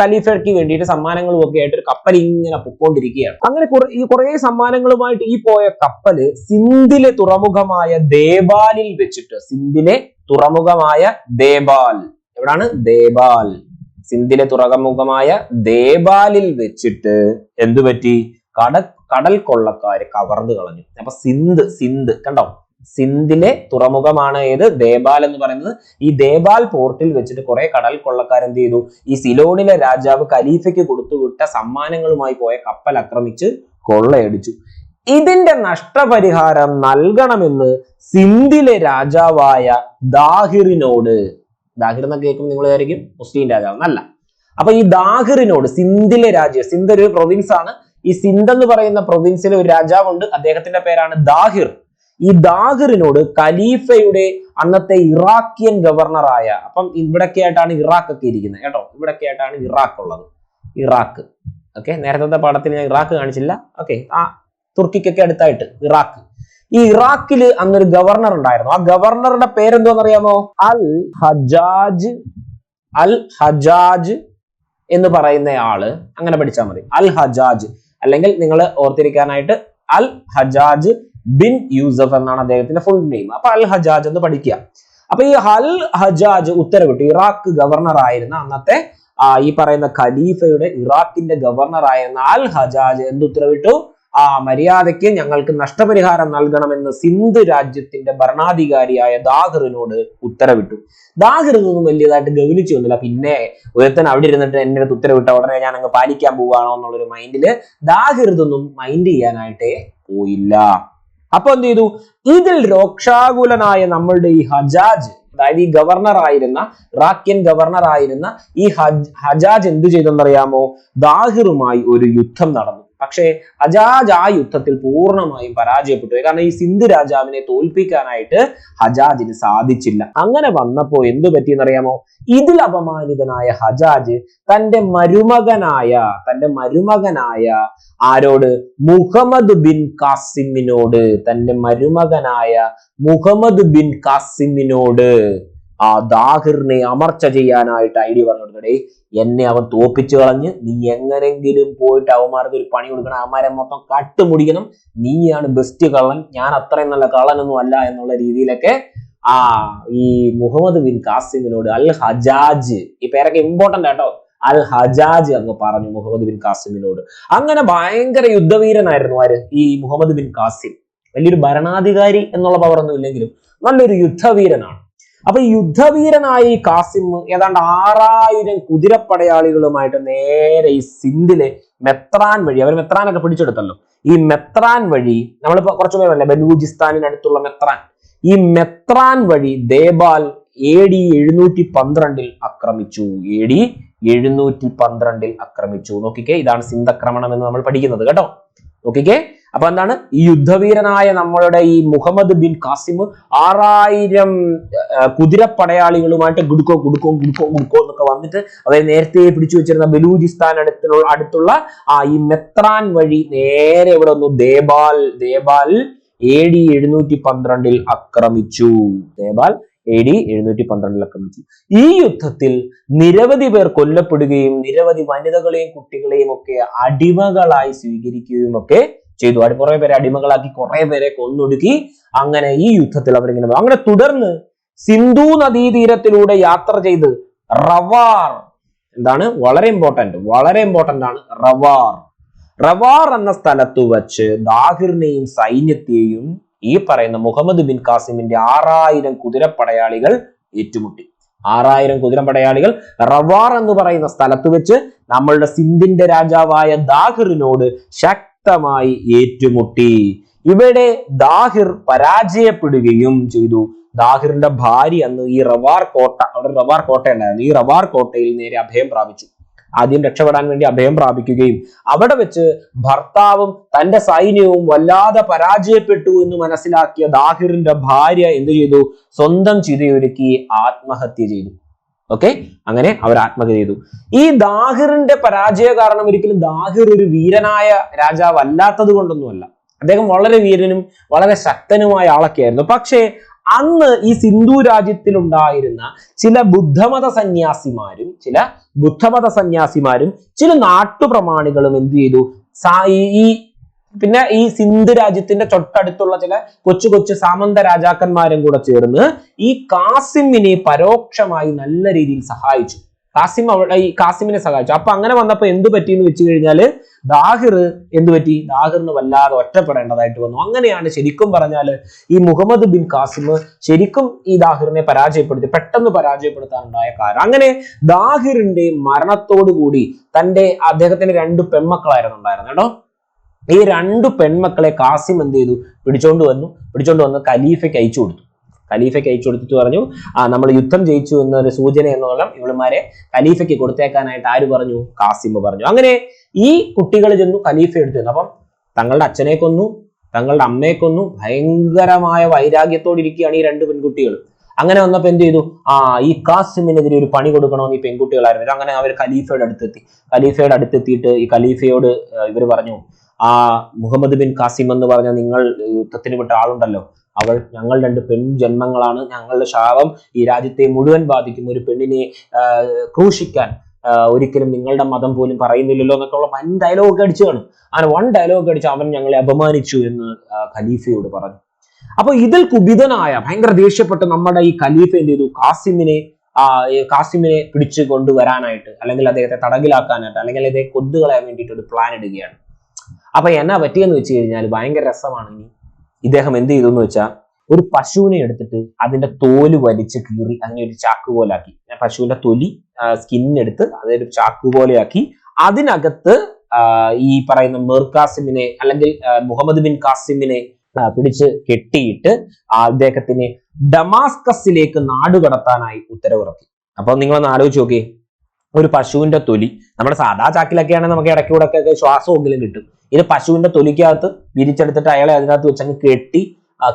ഖലീഫയ്ക്ക് വേണ്ടിയിട്ട് സമ്മാനങ്ങളും ഒക്കെ ആയിട്ട് ഒരു കപ്പൽ ഇങ്ങനെ പൊക്കോണ്ടിരിക്കുകയാണ്. അങ്ങനെ ഈ കുറെ സമ്മാനങ്ങളുമായിട്ട് ഈ പോയ കപ്പൽ സിന്ധിലെ തുറമുഖമായ ദേബാലിൽ വെച്ചിട്ട് സിന്ധിലെ തുറമുഖമായ ദേബാൽ എവിടാണ്? ദേബാൽ. സിന്ധിലെ തുറകമുഖമായ ദേബാലിൽ വെച്ചിട്ട് എന്തു പറ്റി? കട കടൽ കൊള്ളക്കാര് കവർന്നു കളഞ്ഞു. അപ്പൊ സിന്ധ് സിന്ധ് കണ്ടോ? സിന്ധിലെ തുറമുഖമാണ് ഏത്? ദേബാൽ എന്ന് പറയുന്നത്. ഈ ദേബാൽ പോർട്ടിൽ വെച്ചിട്ട് കുറെ കടൽ കൊള്ളക്കാർ എന്ത് ചെയ്തു? ഈ സിലോണിലെ രാജാവ് ഖലീഫയ്ക്ക് കൊടുത്തുവിട്ട സമ്മാനങ്ങളുമായി പോയ കപ്പൽ ആക്രമിച്ച് കൊള്ളയടിച്ചു. ഇതിന്റെ നഷ്ടപരിഹാരം നൽകണമെന്ന് സിന്ധിലെ രാജാവായ ദാഹിറിനോട് ദാഹിർ എന്നൊക്കെ കേൾക്കുമ്പോൾ നിങ്ങൾ വിചാരിക്കും മുസ്ലിം രാജാവ്. എന്നല്ല അപ്പൊ ഈ ദാഹിറിനോട് സിന്ധിലെ രാജ്യം സിന്ധ് ഒരു പ്രൊവിൻസ് ആണ്. ഈ സിന്ധ് എന്ന് പറയുന്ന പ്രൊവിൻസിലെ ഒരു രാജാവുണ്ട്. അദ്ദേഹത്തിന്റെ പേരാണ് ദാഹിർ. ഈ ദാഹിറിനോട് ഖലീഫയുടെ അന്നത്തെ ഇറാഖിയൻ ഗവർണറായ അപ്പം ഇവിടൊക്കെ ആയിട്ടാണ് ഇറാഖ് ഒക്കെ ഇരിക്കുന്നത് കേട്ടോ. ഇവിടൊക്കെ ആയിട്ടാണ് ഇറാഖ് ഉള്ളത്. ഇറാഖ്. ഓക്കെ? നേരത്തെ പാഠത്തിൽ ഞാൻ ഇറാഖ് കാണിച്ചില്ല. ഓക്കെ? ആ തുർക്കിക്കൊക്കെ അടുത്തായിട്ട് ഇറാഖ്. ഈ ഇറാഖിൽ അന്നൊരു ഗവർണർ ഉണ്ടായിരുന്നു. ആ ഗവർണറുടെ പേരെന്തോന്നറിയാമോ? അൽ ഹജാജ് അൽ ഹജാജ് എന്ന് പറയുന്ന ആൾ. അങ്ങനെ പഠിച്ചാൽ മതി. Al Hajjaj. അല്ലെങ്കിൽ നിങ്ങൾ ഓർത്തിരിക്കാനായിട്ട് അൽ ഹജാജ് ബിൻ യൂസഫ് എന്നാണ് അദ്ദേഹത്തിന്റെ ഫുൾ നെയിം അപ്പൊ അൽ ഹജാജ് എന്ന് പഠിക്കുക. അപ്പൊ ഈ അൽ ഹജാജ് ഉത്തരവിട്ടു. ഇറാഖ് ഗവർണർ ആയിരുന്ന അന്നത്തെ ഈ പറയുന്ന ഖലീഫയുടെ ഇറാഖിന്റെ ഗവർണർ ആയിരുന്ന അൽ ഹജാജ് എന്ത് ഉത്തരവിട്ടു ആ മര്യാദയ്ക്ക് ഞങ്ങൾക്ക് നഷ്ടപരിഹാരം നൽകണമെന്ന് സിന്ധ് രാജ്യത്തിന്റെ ഭരണാധികാരിയായ ദാഹിറിനോട് ഉത്തരവിട്ടു. ദാഹിർ ഇതൊന്നും വലിയതായിട്ട് ഗവനിച്ചു വന്നില്ല. പിന്നെ ഒരുത്തൻ അവിടെ ഇരുന്നിട്ട് എന്റെ അടുത്ത് ഉത്തരവിട്ട ഉടനെ ഞാൻ അങ്ങ് പാലിക്കാൻ പോവുകയാണോ എന്നുള്ളൊരു മൈൻഡിൽ ദാഹിർ ഇതൊന്നും മൈൻഡ് ചെയ്യാനായിട്ടേ പോയില്ല. അപ്പൊ എന്ത് ചെയ്തു? ഇതിൽ രോക്ഷാകുലനായ നമ്മളുടെ ഈ ഹജാജ് അതായത് ഈ ഗവർണർ ആയിരുന്ന ഇറാഖ്യൻ ഗവർണർ ആയിരുന്ന ഈ ഹജ് ഹജാജ് എന്ത് ചെയ്തെന്നറിയാമോ? ദാഹിറുമായി ഒരു യുദ്ധം നടന്നു. പക്ഷേ ഹജാജ് ആ യുദ്ധത്തിൽ പൂർണമായും പരാജയപ്പെട്ടു. കാരണം ഈ സിന്ധു രാജാവിനെ തോൽപ്പിക്കാനായിട്ട് ഹജാജിന് സാധിച്ചില്ല. അങ്ങനെ വന്നപ്പോ എന്തു പറ്റിയെന്നറിയാമോ? ഇതിൽ അപമാനിതനായ ഹജാജ് തന്റെ മരുമകനായ തന്റെ മരുമകനായ ആരോട്? മുഹമ്മദ് ബിൻ കാസിമിനോട് തന്റെ മരുമകനായ മുഹമ്മദ് ബിൻ കാസിമിനോട് ആ ദാഹിറിനെ അമർച്ച ചെയ്യാനായിട്ട് ഐഡിയ പറഞ്ഞു കൊടുക്കടേ എന്നെ അവൻ തോപ്പിച്ചു കളഞ്ഞ് നീ എങ്ങനെങ്കിലും പോയിട്ട് അവന്മാർക്ക് ഒരു പണി കൊടുക്കണം. അവന്മാരെ മൊത്തം കട്ടുമുടിക്കണം നീയാണ് ബെസ്റ്റ് കള്ളൻ. ഞാൻ അത്രയും നല്ല കള്ളനൊന്നും അല്ല എന്നുള്ള രീതിയിലൊക്കെ ആ ഈ മുഹമ്മദ് ബിൻ കാസിമിനോട് അൽ ഹജാജ് ഈ പേരൊക്കെ ഇമ്പോർട്ടന്റ് ആട്ടോ. അൽ ഹജാജ് അങ്ങ് പറഞ്ഞു മുഹമ്മദ് ബിൻ കാസിമിനോട് അങ്ങനെ ഭയങ്കര യുദ്ധവീരനായിരുന്നു ആര്? ഈ മുഹമ്മദ് ബിൻ കാസിം വലിയൊരു ഭരണാധികാരി എന്നുള്ള പവർ ഒന്നും ഇല്ലെങ്കിലും നല്ലൊരു യുദ്ധവീരനാണ്. അപ്പൊ ഈ യുദ്ധവീരനായ ഈ കാസിം ഏതാണ്ട് ആറായിരം കുതിരപ്പടയാളികളുമായിട്ട് നേരെ ഈ സിന്ധിലെ മെത്രാൻ വഴി അവർ മെത്രാനൊക്കെ പിടിച്ചെടുത്തല്ലോ. ഈ മെത്രാൻ വഴി നമ്മളിപ്പോ കുറച്ചു പേരല്ലേ ബലൂചിസ്ഥാനിനടുത്തുള്ള മെത്രാൻ. ഈ മെത്രാൻ വഴി ദേബാൽ എ ഡി എഴുന്നൂറ്റി പന്ത്രണ്ടിൽ ആക്രമിച്ചു. എ ഡി എഴുന്നൂറ്റി പന്ത്രണ്ടിൽ ആക്രമിച്ചു. നോക്കിക്കേ ഇതാണ് സിന്ധക്രമണം എന്ന് നമ്മൾ പഠിക്കുന്നത് കേട്ടോ. നോക്കിക്കേ അപ്പൊ എന്താണ്? ഈ യുദ്ധവീരനായ നമ്മളുടെ ഈ മുഹമ്മദ് ബിൻ കാസിം ആറായിരം കുതിരപ്പടയാളികളുമായിട്ട് കുടുക്കോ കുടുക്കോ കുടുക്കോ കുടുക്കോ എന്നൊക്കെ വന്നിട്ട് അതായത് നേരത്തെ പിടിച്ചു വെച്ചിരുന്ന ബലൂചിസ്ഥാൻ അടുത്തുള്ള അടുത്തുള്ള ആ ഈ മെത്രാൻ വഴി നേരെ ഇവിടെ വന്നു. ദേബാൽ ദേബാൽ എ ഡി എഴുന്നൂറ്റി പന്ത്രണ്ടിൽ ആക്രമിച്ചു. ദേബാൽ എ ഡി എഴുന്നൂറ്റി പന്ത്രണ്ടിൽ ആക്രമിച്ചു. ഈ യുദ്ധത്തിൽ നിരവധി പേർ കൊല്ലപ്പെടുകയും നിരവധി വനിതകളെയും കുട്ടികളെയും ഒക്കെ അടിമകളായി സ്വീകരിക്കുകയും ഒക്കെ ചെയ്തു. അടി കുറെ പേരെ അടിമകളാക്കി കുറെ പേരെ കൊന്നൊടുക്കി അങ്ങനെ ഈ യുദ്ധത്തിൽ അവരിങ്ങനെ. അങ്ങനെ തുടർന്ന് സിന്ധു നദീതീരത്തിലൂടെ യാത്ര ചെയ്ത് റവാർ. എന്താണ്? വളരെ ഇമ്പോർട്ടന്റ് വളരെ ഇമ്പോർട്ടന്റ് ആണ് റവാർ. റവാർ എന്ന സ്ഥലത്ത് വച്ച് ദാഹിറിനെയും സൈന്യത്തെയും ഈ പറയുന്ന മുഹമ്മദ് ബിൻ കാസിമിന്റെ ആറായിരം കുതിരപ്പടയാളികൾ ഏറ്റുമുട്ടി. ആറായിരം കുതിരപ്പടയാളികൾ റവാർ എന്ന് പറയുന്ന സ്ഥലത്ത് വെച്ച് നമ്മളുടെ സിന്ധിന്റെ രാജാവായ ദാഹിറിനോട് ശക്തമായി ഏറ്റുമുട്ടി. ഇവിടെ ദാഹിർ പരാജയപ്പെടുകയും ചെയ്തു. ദാഹിറിന്റെ ഭാര്യ അന്ന് ഈ റവാർ കോട്ട അവിടെ റവാർ കോട്ട ഉണ്ടായിരുന്നു. ഈ റവാർ കോട്ടയിൽ നേരെ അഭയം പ്രാപിച്ചു. ആദ്യം രക്ഷപ്പെടാൻ വേണ്ടി അഭയം പ്രാപിക്കുകയും അവിടെ വെച്ച് ഭർത്താവും തന്റെ സൈന്യവും വല്ലാതെ പരാജയപ്പെട്ടു എന്ന് മനസ്സിലാക്കിയ ദാഹിറിന്റെ ഭാര്യ എന്ത് ചെയ്തു? സ്വന്തം ചിതയൊരുക്കി ആത്മഹത്യ ചെയ്തു. ഓക്കെ അങ്ങനെ അവർ ആത്മഹത്യ ചെയ്തു. ഈ ദാഹിറിന്റെ പരാജയ കാരണം ഒരിക്കലും ദാഹിർ ഒരു വീരനായ രാജാവ് അല്ലാത്തത് കൊണ്ടൊന്നുമല്ല. അദ്ദേഹം വളരെ വീരനും വളരെ ശക്തനുമായ ആളൊക്കെയായിരുന്നു. പക്ഷേ അന്ന് ഈ സിന്ധു രാജ്യത്തിലുണ്ടായിരുന്ന ചില ബുദ്ധമത സന്യാസിമാരും ചില ബുദ്ധമത സന്യാസിമാരും ചില നാട്ടുപ്രമാണികളും എന്ത് ചെയ്തു? ഈ പിന്നെ ഈ സിന്ധ് രാജ്യത്തിന്റെ തൊട്ടടുത്തുള്ള ചില കൊച്ചു കൊച്ചു സാമന്ത രാജാക്കന്മാരും കൂടെ ചേർന്ന് ഈ കാസിമിനെ പരോക്ഷമായി നല്ല രീതിയിൽ സഹായിച്ചു. കാസിം അവിടെ ഈ കാസിമിനെ സഹായിച്ചു. അപ്പൊ അങ്ങനെ വന്നപ്പോ എന്ത് പറ്റിയെന്ന് വെച്ച് കഴിഞ്ഞാൽ ദാഹിർ എന്ത് പറ്റി? ദാഹിറിന് വല്ലാതെ ഒറ്റപ്പെടേണ്ടതായിട്ട് വന്നു. അങ്ങനെയാണ് ശരിക്കും പറഞ്ഞാൽ ഈ മുഹമ്മദ് ബിൻ കാസിം ശരിക്കും ഈ ദാഹിറിനെ പരാജയപ്പെടുത്തി പെട്ടെന്ന് പരാജയപ്പെടുത്താനുണ്ടായ കാരണം അങ്ങനെ ദാഹിറിന്റെ മരണത്തോടു കൂടി തന്റെ അദ്ദേഹത്തിന്റെ രണ്ട് പെമ്മക്കളായിരുന്നു ഉണ്ടായിരുന്നത്. കേട്ടോ? ഈ രണ്ടു പെൺമക്കളെ കാസിം എന്ത് ചെയ്തു? പിടിച്ചോണ്ട് വന്നു. പിടിച്ചോണ്ട് വന്ന് ഖലീഫയ്ക്ക് അയച്ചു കൊടുത്തു. ഖലീഫയ്ക്ക് അയച്ചു കൊടുത്തിട്ട് പറഞ്ഞു ആ നമ്മൾ യുദ്ധം ജയിച്ചു എന്നൊരു സൂചന എന്നോളം ഇവളുമാരെ ഖലീഫയ്ക്ക് കൊടുത്തേക്കാനായിട്ട് ആര് പറഞ്ഞു? കാസിം പറഞ്ഞു. അങ്ങനെ ഈ കുട്ടികൾ ചെന്നു ഖലീഫ എടുത്തു തന്നു അപ്പം തങ്ങളുടെ അച്ഛനെ കൊന്നു തങ്ങളുടെ അമ്മയെ കൊന്നു. ഭയങ്കരമായ വൈരാഗ്യത്തോടെ ഇരിക്കുകയാണ് ഈ രണ്ട് പെൺകുട്ടികൾ. അങ്ങനെ വന്നപ്പോ എന്ത് ചെയ്തു? ആ ഈ കാസിമിനെതിരെ ഒരു പണി കൊടുക്കണമെന്ന് ഈ പെൺകുട്ടികളായിരുന്നു. അങ്ങനെ അവർ ഖലീഫയുടെ അടുത്തെത്തി. ഖലീഫയുടെ അടുത്തെത്തിയിട്ട് ഈ ഖലീഫയോട് ഇവർ പറഞ്ഞു ആ മുഹമ്മദ് ബിൻ കാസിം എന്ന് പറഞ്ഞ നിങ്ങൾ യുദ്ധത്തിന് വിട്ട ആളുണ്ടല്ലോ. അവൾ ഞങ്ങൾ രണ്ട് പെൺ ജന്മങ്ങളാണ്. ഞങ്ങളുടെ ശാപം ഈ രാജ്യത്തെ മുഴുവൻ ബാധിക്കും. ഒരു പെണ്ണിനെ ക്രൂശിക്കാൻ ഒരിക്കലും നിങ്ങളുടെ മതം പോലും പറയുന്നില്ലല്ലോ എന്നൊക്കെ ഉള്ള വൻ ഡയലോഗ് അടിച്ചു കാണും. അങ്ങനെ വൺ ഡയലോഗ് അടിച്ച് അവൻ ഞങ്ങളെ അപമാനിച്ചു എന്ന് ഖലീഫയോട് പറഞ്ഞു. അപ്പൊ ഇതിൽ കുപിതനായ ഭയങ്കര ദേഷ്യപ്പെട്ട് നമ്മുടെ ഈ ഖലീഫ എന്ത് ചെയ്തു? കാസിമിനെ ആ കാസിമിനെ പിടിച്ചു കൊണ്ടുവരാനായിട്ട് അല്ലെങ്കിൽ അദ്ദേഹത്തെ തടകിലാക്കാനായിട്ട് അല്ലെങ്കിൽ അദ്ദേഹത്തെ കൊന്നുകളയാൻ വേണ്ടിയിട്ട് ഒരു പ്ലാൻ ഇടുകയാണ്. അപ്പൊ എന്നാ പറ്റിയെന്ന് വെച്ച് കഴിഞ്ഞാൽ ഭയങ്കര രസമാണ് ഇനി. ഇദ്ദേഹം എന്ത് ചെയ്തു എന്ന് വെച്ചാൽ ഒരു പശുവിനെ എടുത്തിട്ട് അതിന്റെ തോൽ വലിച്ച് കീറി അതിനെ ഒരു ചാക്ക് പോലാക്കി പശുവിന്റെ തൊലി സ്കിന്നെടുത്ത് അതൊരു ചാക്ക് പോലെയാക്കി അതിനകത്ത് ഈ പറയുന്ന മിർ കാസിമിനെ അല്ലെങ്കിൽ മുഹമ്മദ് ബിൻ കാസിമിനെ പിടിച്ച് കെട്ടിയിട്ട് അദ്ദേഹത്തിന് ഡമാസ്കസിലേക്ക് നാടുകടത്താനായി ഉത്തരവിറക്കി. അപ്പൊ നിങ്ങളൊന്ന് ആലോചിച്ച് നോക്കിയേ ഒരു പശുവിന്റെ തൊലി നമ്മുടെ സാധാ ചാക്കിലൊക്കെയാണെങ്കിൽ നമുക്ക് ഇടയ്ക്കൂടെ ഒക്കെ ശ്വാസമെങ്കിലും കിട്ടും. ഇത് പശുവിന്റെ തൊലിക്കകത്ത് വിരിച്ചെടുത്തിട്ട് അയാളെ അതിനകത്ത് വെച്ചങ്ങ് കെട്ടി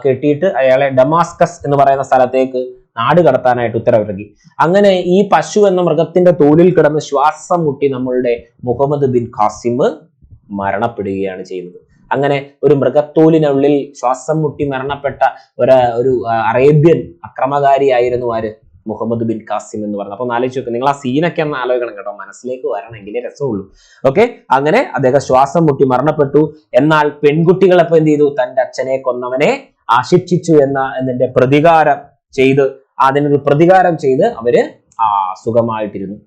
കെട്ടിയിട്ട് അയാളെ ഡമാസ്കസ് എന്ന് പറയുന്ന സ്ഥലത്തേക്ക് നാട് കടത്താനായിട്ട് ഉത്തരവിറക്കി. അങ്ങനെ ഈ പശു എന്ന മൃഗത്തിന്റെ തോലിൽ കിടന്ന് ശ്വാസം മുട്ടി നമ്മളുടെ മുഹമ്മദ് ബിൻ ഖാസിം മരണപ്പെടുകയാണ് ചെയ്യുന്നത്. അങ്ങനെ ഒരു മൃഗത്തോലിനുള്ളിൽ ശ്വാസം മുട്ടി മരണപ്പെട്ട ഒരു ഒരു അറേബ്യൻ അക്രമകാരിയായിരുന്നു ആര്? മുഹമ്മദ് ബിൻ കാസിം എന്ന് പറയുന്നത്. അപ്പൊ ആലോചിച്ച് നോക്കുക നിങ്ങൾ ആ സീനൊക്കെ ഒന്ന് ആലോചിക്കണം കേട്ടോ. മനസ്സിലേക്ക് വരണമെങ്കിലേ രസമുള്ളൂ. ഓക്കെ അങ്ങനെ അദ്ദേഹം ശ്വാസം മുട്ടി മരണപ്പെട്ടു. എന്നാൽ പെൺകുട്ടികളെപ്പോ എന്ത് ചെയ്തു? തന്റെ അച്ഛനെ കൊന്നവനെ ആശിക്ഷിച്ചു എന്ന എന്നതിന്റെ പ്രതികാരം ചെയ്ത് അതിനൊരു പ്രതികാരം ചെയ്ത് അവർ ആ സുഖമായിട്ടിരുന്നു.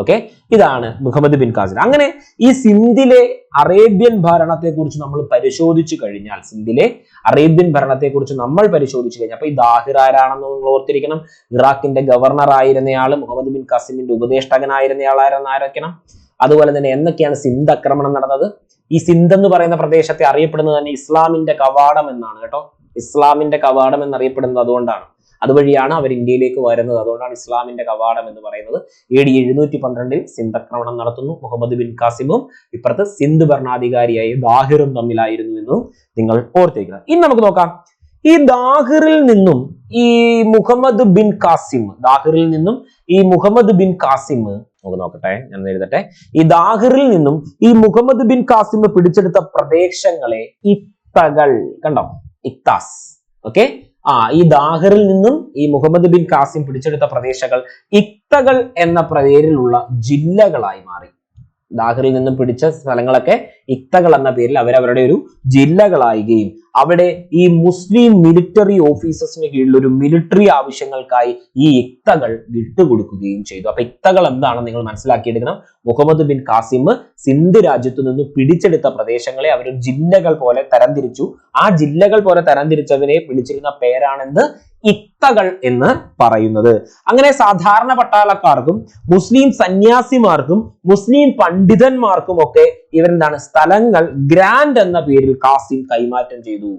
ഓക്കെ ഇതാണ് മുഹമ്മദ് ബിൻ കാസിം. അങ്ങനെ ഈ സിന്ധിലെ അറേബ്യൻ ഭരണത്തെ കുറിച്ച് നമ്മൾ പരിശോധിച്ചു കഴിഞ്ഞാൽ സിന്ധിലെ അറേബ്യൻ ഭരണത്തെ കുറിച്ച് നമ്മൾ പരിശോധിച്ചു കഴിഞ്ഞാൽ അപ്പൊ ഈ ദാഹിർ ആരാണെന്ന് നിങ്ങൾ ഓർത്തിരിക്കണം. ഇറാഖിന്റെ ഗവർണർ ആയിരുന്നയാൾ മുഹമ്മദ് ബിൻ കാസിമിന്റെ ഉപദേഷ്ടകനായിരുന്നയാൾ ആരെന്ന് ആരൊക്കണം അതുപോലെ തന്നെ എന്നൊക്കെയാണ് സിന്ധ് ആക്രമണം നടന്നത്? ഈ സിന്ധ് എന്ന് പറയുന്ന പ്രദേശത്തെ അറിയപ്പെടുന്നത് തന്നെ ഇസ്ലാമിന്റെ കവാടം എന്നാണ് കേട്ടോ. ഇസ്ലാമിന്റെ കവാടം എന്നറിയപ്പെടുന്നത് അതുകൊണ്ടാണ്. അതുവഴിയാണ് അവർ ഇന്ത്യയിലേക്ക് വരുന്നത്. അതുകൊണ്ടാണ് ഇസ്ലാമിന്റെ കവാടം എന്ന് പറയുന്നത്. എ ഡി എഴുന്നൂറ്റി പന്ത്രണ്ടിൽ സിന്ധ് ആക്രമണം നടത്തുന്നു. മുഹമ്മദ് ബിൻ കാസിമും ഇപ്പുറത്ത് സിന്ധു ഭരണാധികാരിയായ ദാഹിറും തമ്മിലായിരുന്നു എന്നും നിങ്ങൾ ഓർത്തിരിക്കണം. ഇനി നമുക്ക് നോക്കാം. ഈ ദാഹിറിൽ നിന്നും ഈ മുഹമ്മദ് ബിൻ കാസിം ദാഹിറിൽ നിന്നും ഈ മുഹമ്മദ് ബിൻ കാസിം നമുക്ക് നോക്കട്ടെ ഞാൻ എഴുതട്ടെ. ഈ ദാഹിറിൽ നിന്നും ഈ മുഹമ്മദ് ബിൻ കാസിം പിടിച്ചെടുത്ത പ്രദേശങ്ങളെ ഇത്തകൾ കണ്ടോ? ഇക്താസ്. ഓക്കെ? ആ ഈ ദാഹറിൽ നിന്നും ഈ മുഹമ്മദ് ബിൻ കാസിം പിടിച്ചെടുത്ത പ്രദേശങ്ങൾ ഇക്തകൾ എന്ന പേരിലുള്ള ജില്ലകളായി മാറി. ദാഹിറിൽ നിന്നും പിടിച്ച സ്ഥലങ്ങളൊക്കെ ഇക്തകൾ എന്ന പേരിൽ അവരവരുടെ ഒരു ജില്ലകളാവുകയും അവിടെ ഈ മുസ്ലിം മിലിറ്ററി ഓഫീസേഴ്സിന് കീഴിൽ ഒരു മിലിറ്ററി ആവശ്യങ്ങൾക്കായി ഈ ഇക്തകൾ വിട്ടുകൊടുക്കുകയും ചെയ്തു. അപ്പൊ ഇക്തകൾ എന്താണെന്ന് നിങ്ങൾ മനസ്സിലാക്കിയെടുക്കണം. മുഹമ്മദ് ബിൻ കാസിം സിന്ധ് രാജ്യത്തു നിന്ന് പിടിച്ചെടുത്ത പ്രദേശങ്ങളെ അവർ ജില്ലകൾ പോലെ തരംതിരിച്ചു. ആ ജില്ലകൾ പോലെ തരംതിരിച്ചവരെ വിളിച്ചിരുന്ന പേരാണെന്ത്? ഇക്തകൾ എന്ന് പറയുന്നത്. അങ്ങനെ സാധാരണ പട്ടാളക്കാർക്കും മുസ്ലിം സന്യാസിമാർക്കും മുസ്ലിം പണ്ഡിതന്മാർക്കും ഒക്കെ ഇവരെന്താണ്? സ്ഥലങ്ങൾ ഗ്രാൻഡ് എന്ന പേരിൽ കാസിം കൈമാറ്റം ചെയ്തു.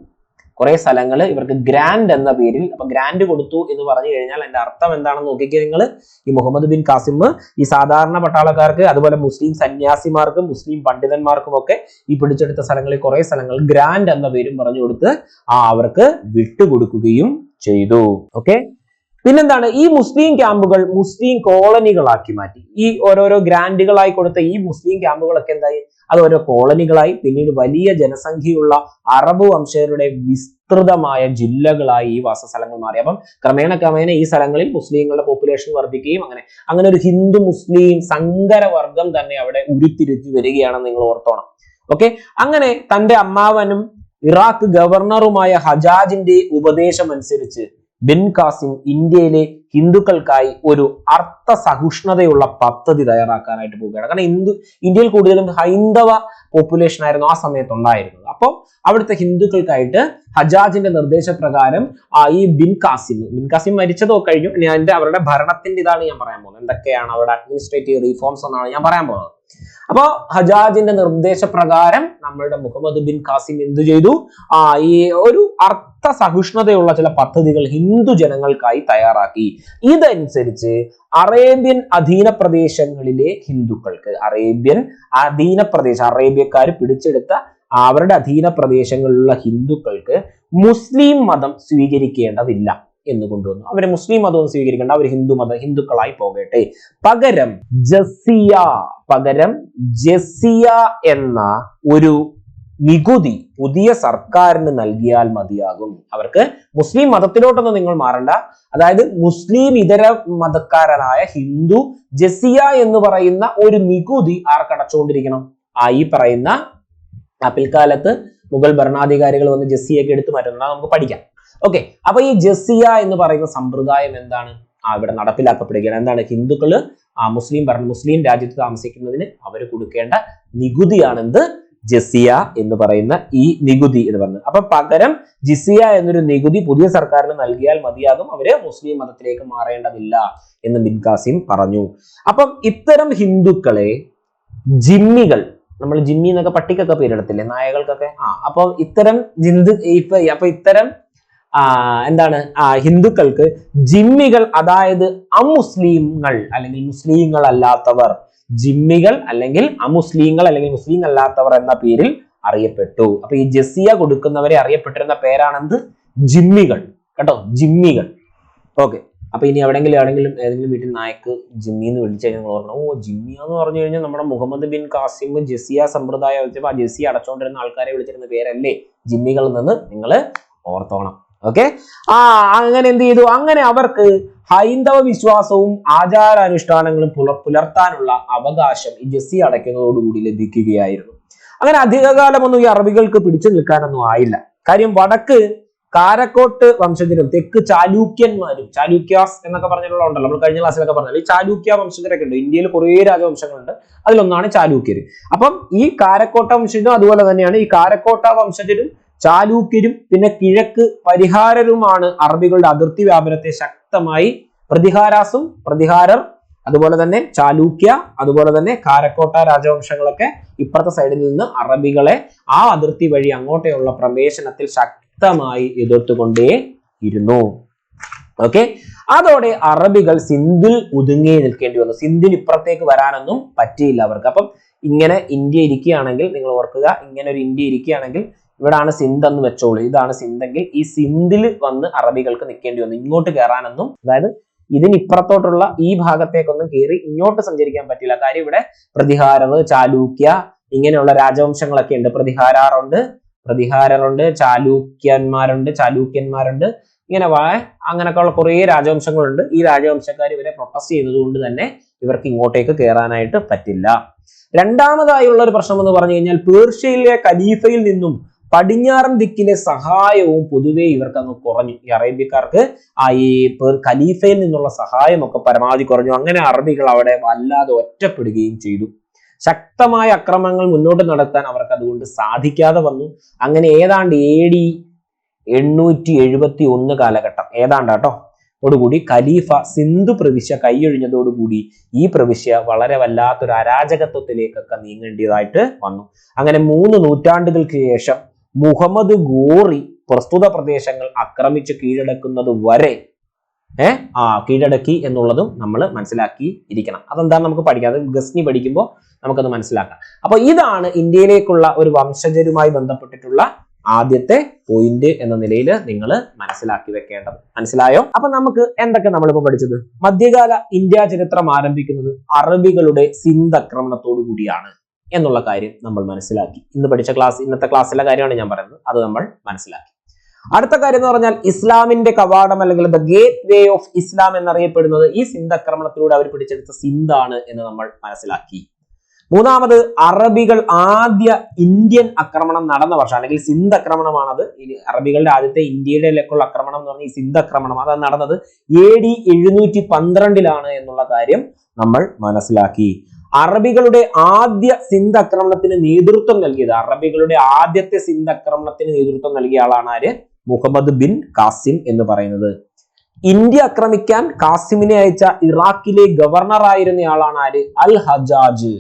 കുറെ സ്ഥലങ്ങൾ ഇവർക്ക് ഗ്രാൻഡ് എന്ന പേരിൽ അപ്പൊ ഗ്രാൻഡ് കൊടുത്തു എന്ന് പറഞ്ഞു കഴിഞ്ഞാൽ അതിന്റെ അർത്ഥം എന്താണെന്ന് നോക്കിക്കേ നിങ്ങൾ ഈ മുഹമ്മദ് ബിൻ കാസിം ഈ സാധാരണ പട്ടാളക്കാർക്ക് അതുപോലെ മുസ്ലിം സന്യാസിമാർക്കും മുസ്ലിം പണ്ഡിതന്മാർക്കും ഒക്കെ ഈ പിടിച്ചെടുത്ത സ്ഥലങ്ങളിൽ കുറെ സ്ഥലങ്ങൾ ഗ്രാൻഡ് എന്ന പേരും പറഞ്ഞു കൊടുത്ത് ആ അവർക്ക് വിട്ടുകൊടുക്കുകയും ചെയ്തു. ഓക്കെ പിന്നെന്താണ്? ഈ മുസ്ലിം ക്യാമ്പുകൾ മുസ്ലിം കോളനികളാക്കി മാറ്റി. ഈ ഓരോരോ ഗ്രാൻഡുകളായി കൊടുത്ത ഈ മുസ്ലിം ക്യാമ്പുകളൊക്കെ എന്തായി? അത് ഓരോ കോളനികളായി പിന്നീട് വലിയ ജനസംഖ്യയുള്ള അറബ് വംശജരുടെ വിസ്തൃതമായ ജില്ലകളായി ഈ വാസസ്ഥലങ്ങൾ മാറി. അപ്പം ക്രമേണ ക്രമേണ ഈ സ്ഥലങ്ങളിൽ മുസ്ലിങ്ങളുടെ പോപ്പുലേഷൻ വർദ്ധിക്കുകയും അങ്ങനെ അങ്ങനെ ഒരു ഹിന്ദു മുസ്ലിം സങ്കര വർഗം തന്നെ അവിടെ ഉരുത്തിരിഞ്ഞു വരികയാണെന്ന് നിങ്ങൾ ഓർത്തോണം. ഓക്കെ അങ്ങനെ തന്റെ അമ്മാവനും ഇറാഖ് ഗവർണറുമായ ഹജാജിന്റെ ഉപദേശമനുസരിച്ച് ബിൻ കാസിം ഇന്ത്യയിലെ ഹിന്ദുക്കൾക്കായി ഒരു അർത്ഥ സഹിഷ്ണുതയുള്ള പദ്ധതി തയ്യാറാക്കാനായിട്ട് പോവുകയാണ്. കാരണം ഹിന്ദു ഇന്ത്യയിൽ കൂടുതലും ഹൈന്ദവ പോപ്പുലേഷൻ ആയിരുന്നു ആ സമയത്ത് ഉണ്ടായിരുന്നത് അപ്പോൾ അവിടുത്തെ ഹിന്ദുക്കൾക്കായിട്ട് ഹജാജിന്റെ നിർദ്ദേശപ്രകാരം ആ ഈ ബിൻ കാസിം ബിൻ കാസിം മരിച്ചതോ കഴിഞ്ഞു ഞാൻ അവരുടെ ഭരണത്തിന്റെ ഇതാണ് ഞാൻ പറയാൻ പോകുന്നത്. എന്തൊക്കെയാണ് അവരുടെ അഡ്മിനിസ്ട്രേറ്റീവ് റീഫോംസ് എന്നാണ് ഞാൻ പറയാൻ പോകുന്നത്. അപ്പോ ഹജാജിന്റെ നിർദ്ദേശപ്രകാരം നമ്മളുടെ മുഹമ്മദ് ബിൻ കാസിം എന്തു ചെയ്തു? ആ ഈ ഒരു അർത്ഥ സഹിഷ്ണുതയുള്ള ചില പദ്ധതികൾ ഹിന്ദു ജനങ്ങൾക്കായി തയ്യാറാക്കി. ഇതനുസരിച്ച് അറേബ്യൻ അധീന പ്രദേശങ്ങളിലെ ഹിന്ദുക്കൾക്ക് അറേബ്യൻ അധീന പ്രദേശം അറേബ്യക്കാർ പിടിച്ചെടുത്ത അവരുടെ അധീന പ്രദേശങ്ങളിലുള്ള ഹിന്ദുക്കൾക്ക് മുസ്ലിം മതം സ്വീകരിക്കേണ്ടതില്ല എന്ന് കൊണ്ടുവന്നു. അവരെ മുസ്ലിം മതവും സ്വീകരിക്കേണ്ട അവർ ഹിന്ദു മത ഹിന്ദുക്കളായി പോകട്ടെ. പകരം ജസിയ പകരം ജസിയ എന്ന ഒരു നികുതി പുതിയ സർക്കാരിന് നൽകിയാൽ മതിയാകും. അവർക്ക് മുസ്ലിം മതത്തിലോട്ടൊന്നും നിങ്ങൾ മാറണ്ട. അതായത് മുസ്ലിം ഇതര മതക്കാരനായ ഹിന്ദു ജസിയ എന്ന് പറയുന്ന ഒരു നികുതി ആർക്കടച്ചുകൊണ്ടിരിക്കണം ആ ഈ പറയുന്ന ആ പിൽക്കാലത്ത് മുഗൾ ഭരണാധികാരികൾ വന്ന് ജസിയൊക്കെ എടുത്തു മാറ്റുന്നതാണ് നമുക്ക് പഠിക്കാം. ഓക്കെ അപ്പൊ ഈ ജസിയ എന്ന് പറയുന്ന സമ്പ്രദായം എന്താണ്? ആ ഇവിടെ നടപ്പിലാക്കപ്പെടുകയാണ്. എന്താണ്? ഹിന്ദുക്കൾ ആ മുസ്ലിം ഭരണ മുസ്ലിം രാജ്യത്ത് താമസിക്കുന്നതിന് അവർ കൊടുക്കേണ്ട നികുതിയാണെന്ത്? ജസിയ എന്ന് പറയുന്ന ഈ നികുതി എന്ന് പറയുന്നത്. അപ്പൊ പകരം ജിസിയ എന്നൊരു നികുതി പുതിയ സർക്കാരിന് നൽകിയാൽ മതിയാകും. അവർ മുസ്ലിം മതത്തിലേക്ക് മാറേണ്ടതില്ല എന്ന് മിൻകാസിം പറഞ്ഞു. അപ്പം ഇത്തരം ഹിന്ദുക്കളെ ജിമ്മികൾ നമ്മൾ ജിമ്മി എന്നൊക്കെ പട്ടിക്കൊക്കെ പേരെടുത്തില്ലേ? നായകൾക്കൊക്കെ? ആ അപ്പൊ ഇത്തരം ജിന്ദു ഇപ്പൊ അപ്പൊ ഇത്തരം എന്താണ്? ഹിന്ദുക്കൾക്ക് ജിമ്മികൾ അതായത് അമുസ്ലിങ്ങൾ അല്ലെങ്കിൽ മുസ്ലിങ്ങൾ അല്ലാത്തവർ ജിമ്മികൾ അല്ലെങ്കിൽ അമുസ്ലിങ്ങൾ അല്ലെങ്കിൽ മുസ്ലിം അല്ലാത്തവർ എന്ന പേരിൽ അറിയപ്പെട്ടു. അപ്പൊ ഈ ജസിയ കൊടുക്കുന്നവരെ അറിയപ്പെട്ടിരുന്ന പേരാണെന്ത്? ജിമ്മികൾ. കേട്ടോ? ജിമ്മികൾ. ഓക്കെ. അപ്പൊ ഇനി എവിടെങ്കിലും എവിടെങ്കിലും ഏതെങ്കിലും വീട്ടിൽ നായക്ക് ജിമ്മി എന്ന് വിളിച്ചു കഴിഞ്ഞാൽ പറഞ്ഞു ഓ ജിമ്മിയ എന്ന് പറഞ്ഞു കഴിഞ്ഞാൽ നമ്മുടെ മുഹമ്മദ് ബിൻ കാസിം ജസിയ സമ്പ്രദായം വെച്ചപ്പോൾ ആ ജസിയ അടച്ചുകൊണ്ടിരുന്ന ആൾക്കാരെ വിളിച്ചിരുന്ന പേരല്ലേ? ജിമ്മികളിൽ നിന്ന് നിങ്ങൾ ഓർത്തോണം. ഓക്കെ ആ അങ്ങനെ എന്ത് ചെയ്തു? അങ്ങനെ അവർക്ക് ഹൈന്ദവ വിശ്വാസവും ആചാരാനുഷ്ഠാനങ്ങളും പുലർ പുലർത്താനുള്ള അവകാശം ഈ ജസ്സി അടയ്ക്കുന്നതോടുകൂടി ലഭിക്കുകയായിരുന്നു. അങ്ങനെ അധികകാലമൊന്നും ഈ അറബികൾക്ക് പിടിച്ചു നിൽക്കാനൊന്നും ആയില്ല. കാര്യം വടക്ക് കാരക്കോട്ട് വംശജരും തെക്ക് ചാലൂക്യന്മാരും ചാലൂക്യാസ് എന്നൊക്കെ പറഞ്ഞിട്ടുള്ള ഉണ്ടല്ലോ നമ്മൾ കഴിഞ്ഞ ക്ലാസ്സിലൊക്കെ പറഞ്ഞാൽ ഈ ചാലൂക്യ വംശജരൊക്കെ ഉണ്ട്. ഇന്ത്യയിൽ കുറേ രാജവംശങ്ങളുണ്ട്. അതിലൊന്നാണ് ചാലൂക്യര്. അപ്പം ഈ കാരക്കോട്ട വംശജരും അതുപോലെ തന്നെയാണ് ഈ കാരക്കോട്ട വംശജരും ചാലൂക്യരും പിന്നെ കിഴക്ക് പരിഹാരരുമാണ് അറബികളുടെ അതിർത്തി വ്യാപനത്തെ ശക്തമായി പ്രതിഹാരാസും പ്രതിഹാരർ അതുപോലെ തന്നെ ചാലൂക്യ അതുപോലെ തന്നെ കാരക്കോട്ട രാജവംശങ്ങളൊക്കെ ഇപ്പുറത്തെ സൈഡിൽ നിന്ന് അറബികളെ ആ അതിർത്തി വഴി അങ്ങോട്ടേയുള്ള പ്രവേശനത്തിൽ ശക്തമായി എതിർത്തുകൊണ്ടേ ഇരുന്നു. ഓക്കെ അതോടെ അറബികൾ സിന്ധിൽ ഒതുങ്ങി നിൽക്കേണ്ടി വന്നു. സിന്ധിൽ ഇപ്പുറത്തേക്ക് വരാനൊന്നും പറ്റിയില്ല അവർക്ക്. അപ്പം ഇങ്ങനെ ഇന്ത്യ ഇരിക്കുകയാണെങ്കിൽ നിങ്ങൾ ഓർക്കുക ഇങ്ങനെ ഒരു ഇന്ത്യ ഇരിക്കുകയാണെങ്കിൽ ഇവിടാണ് സിന്ധ് എന്ന് വെച്ചോളൂ. ഇതാണ് സിന്ധെങ്കിൽ ഈ സിന്ധിൽ വന്ന് അറബികൾക്ക് നിൽക്കേണ്ടി വന്നു. ഇങ്ങോട്ട് കയറാനൊന്നും അതായത് ഇതിനിപ്പുറത്തോട്ടുള്ള ഈ ഭാഗത്തേക്കൊന്നും കയറി ഇങ്ങോട്ട് സഞ്ചരിക്കാൻ പറ്റില്ല. കാര്യം ഇവിടെ പ്രതിഹാരവ് ചാലൂക്യ ഇങ്ങനെയുള്ള രാജവംശങ്ങളൊക്കെ ഉണ്ട്. പ്രതിഹാരാറുണ്ട് പ്രതിഹാരറുണ്ട് ചാലൂക്യന്മാരുണ്ട് ചാലൂക്യന്മാരുണ്ട്. ഇങ്ങനെ അങ്ങനെയൊക്കെ അങ്ങനെയൊക്കെയുള്ള കുറേ രാജവംശങ്ങളുണ്ട്. ഈ രാജവംശക്കാർ ഇവരെ പ്രൊട്ടസ്റ്റ് ചെയ്തതുകൊണ്ട് തന്നെ ഇവർക്ക് ഇങ്ങോട്ടേക്ക് കയറാനായിട്ട് പറ്റില്ല. രണ്ടാമതായുള്ള ഒരു പ്രശ്നം എന്ന് പറഞ്ഞു കഴിഞ്ഞാൽ പേർഷ്യയിലെ ഖലീഫയിൽ നിന്നും പടിഞ്ഞാറൻ ദിക്കിലെ സഹായവും പൊതുവേ ഇവർക്ക് അങ്ങ് കുറഞ്ഞു. ഈ അറേബ്യക്കാർക്ക് ആ ഈ പേർ ഖലീഫയിൽ നിന്നുള്ള സഹായമൊക്കെ പരമാവധി കുറഞ്ഞു. അങ്ങനെ അറബികൾ അവിടെ വല്ലാതെ ഒറ്റപ്പെടുകയും ചെയ്തു. ശക്തമായ അക്രമങ്ങൾ മുന്നോട്ട് നടത്താൻ അവർക്ക് അതുകൊണ്ട് സാധിക്കാതെ വന്നു. അങ്ങനെ ഏതാണ്ട് എ ഡി എണ്ണൂറ്റി എഴുപത്തി ഒന്ന് കാലഘട്ടം. ഏതാണ്ട് കേട്ടോ ഓടുകൂടി ഖലീഫ സിന്ധു പ്രവിശ്യ കൈയൊഴിഞ്ഞതോടുകൂടി ഈ പ്രവിശ്യ വളരെ വല്ലാത്തൊരു അരാജകത്വത്തിലേക്കൊക്കെ നീങ്ങേണ്ടതായിട്ട് വന്നു. അങ്ങനെ മൂന്ന് നൂറ്റാണ്ടുകൾക്ക് ശേഷം മുഹമ്മദ് ഗോറി പ്രസ്തുത പ്രദേശങ്ങൾ ആക്രമിച്ച് കീഴടക്കുന്നത് വരെ ഏഹ് ആ കീഴടക്കി എന്നുള്ളതും നമ്മൾ മനസ്സിലാക്കി ഇരിക്കണം. അതെന്താണ് നമുക്ക് പഠിക്കാം അത് ഗസ്നി പഠിക്കുമ്പോൾ നമുക്കത് മനസ്സിലാക്കാം. അപ്പൊ ഇതാണ് ഇന്ത്യയിലേക്കുള്ള ഒരു വംശജരുമായി ബന്ധപ്പെട്ടിട്ടുള്ള ആദ്യത്തെ പോയിന്റ് എന്ന നിലയിൽ നിങ്ങൾ മനസ്സിലാക്കി വെക്കേണ്ടത്. മനസ്സിലായോ? അപ്പൊ നമുക്ക് എന്തൊക്കെ നമ്മളിപ്പോ പഠിച്ചത്? മധ്യകാല ഇന്ത്യ ചരിത്രം ആരംഭിക്കുന്നത് അറബികളുടെ സിന്ധ് ആക്രമണത്തോടു കൂടിയാണ്. എന്നുള്ള കാര്യം നമ്മൾ മനസ്സിലാക്കി. ഇന്ന് പഠിച്ച ക്ലാസ് ഇന്നത്തെ ക്ലാസ്സിലെ കാര്യമാണ് ഞാൻ പറയുന്നത്. അത് നമ്മൾ മനസ്സിലാക്കി. അടുത്ത കാര്യം എന്ന് പറഞ്ഞാൽ ഇസ്ലാമിന്റെ കവാടം അല്ലെങ്കിൽ the gateway of Islam എന്നറിയപ്പെടുന്നത് ഈ സിന്ധ് ആക്രമണത്തിലൂടെ അവർ പിടിച്ചെടുത്ത സിന്ധാണ് എന്ന് നമ്മൾ മനസ്സിലാക്കി. മൂന്നാമത് അറബികൾ ആദ്യ ഇന്ത്യൻ ആക്രമണം നടന്ന വർഷം അല്ലെങ്കിൽ സിന്ധ് ആക്രമണമാണത് അറബികളുടെ ആദ്യത്തെ ഇന്ത്യയിലേക്കുള്ള ആക്രമണം എന്ന് പറഞ്ഞാൽ ഈ സിന്ധ് ആക്രമണം അത് നടന്നത് എ ഡി എഴുന്നൂറ്റി പന്ത്രണ്ടിലാണ് എന്നുള്ള കാര്യം നമ്മൾ മനസ്സിലാക്കി. അറബികളുടെ ആദ്യ സിന്ധ് ആക്രമണത്തിന് നേതൃത്വം നൽകിയത്. അറബികളുടെ ആദ്യത്തെ സിന്ധ് ആക്രമണത്തിന് നേതൃത്വം നൽകിയ ആളാണ് ആര്? മുഹമ്മദ് ബിൻ കാസിം എന്ന് പറയുന്നത്. ഇന്ത്യ ആക്രമിക്കാൻ കാസിമിനെ അയച്ച ഇറാഖിലെ ഗവർണർ ആയിരുന്ന ആളാണ് ആര്? അൽ ഹജാജ്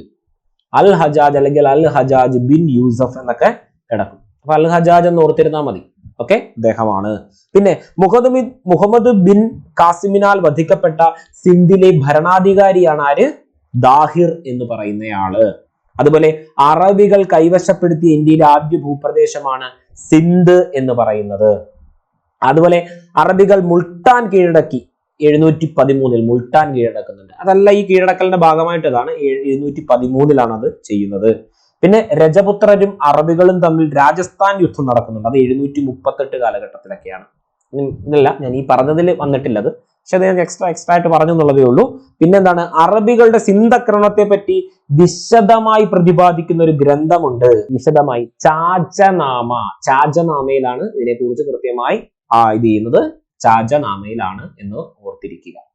അൽ ഹജാജ് അല്ലെങ്കിൽ അൽ ഹജാജ് ബിൻ യൂസഫ് എന്നൊക്കെ കിടക്കും. അപ്പൊ അൽ ഹജാജ് എന്ന് ഓർത്തിരുന്നാൽ മതി. ഓക്കെ? അദ്ദേഹമാണ് പിന്നെ മുഹമ്മദ് മുഹമ്മദ് ബിൻ കാസിമിനാൽ വധിക്കപ്പെട്ട സിന്ധിലെ ഭരണാധികാരിയാണ് ആര്? ദാഹിർ എന്ന് പറയുന്നയാൾ. അതുപോലെ അറബികൾ കൈവശപ്പെടുത്തിയ ഇന്ത്യയിലെ ആദ്യ ഭൂപ്രദേശമാണ് സിന്ധ് എന്ന് പറയുന്നത്. അതുപോലെ അറബികൾ മുൾട്ടാൻ കീഴടക്കി. എഴുന്നൂറ്റി പതിമൂന്നിൽ മുൾട്ടാൻ കീഴടക്കുന്നുണ്ട്. അതല്ല ഈ കീഴടക്കലിന്റെ ഭാഗമായിട്ടതാണ് എഴുന്നൂറ്റി പതിമൂന്നിലാണ് അത് ചെയ്യുന്നത്. പിന്നെ രജപുത്രരും അറബികളും തമ്മിൽ രാജസ്ഥാൻ യുദ്ധം നടക്കുന്നുണ്ട്. അത് എഴുന്നൂറ്റി മുപ്പത്തെട്ട് കാലഘട്ടത്തിലൊക്കെയാണ് ഇന്നല്ല ഞാൻ ഈ പറഞ്ഞതിൽ വന്നിട്ടില്ല അത് പക്ഷെ അത് ഞാൻ എക്സ്ട്രാ എക്സ്ട്രാ ആയിട്ട് പറഞ്ഞു എന്നുള്ളതേ ഉള്ളൂ. പിന്നെന്താണ്? അറബികളുടെ സിന്ധക്രമണത്തെ പറ്റി വിശദമായി പ്രതിപാദിക്കുന്ന ഒരു ഗ്രന്ഥമുണ്ട്. വിശദമായി ചാജനാമ. ചാജനാമയിലാണ് ഇതിനെക്കുറിച്ച് കൃത്യമായി ആ ഇത് ചെയ്യുന്നത്. ചാജനാമയിലാണ് എന്ന് ഓർത്തിരിക്കുക.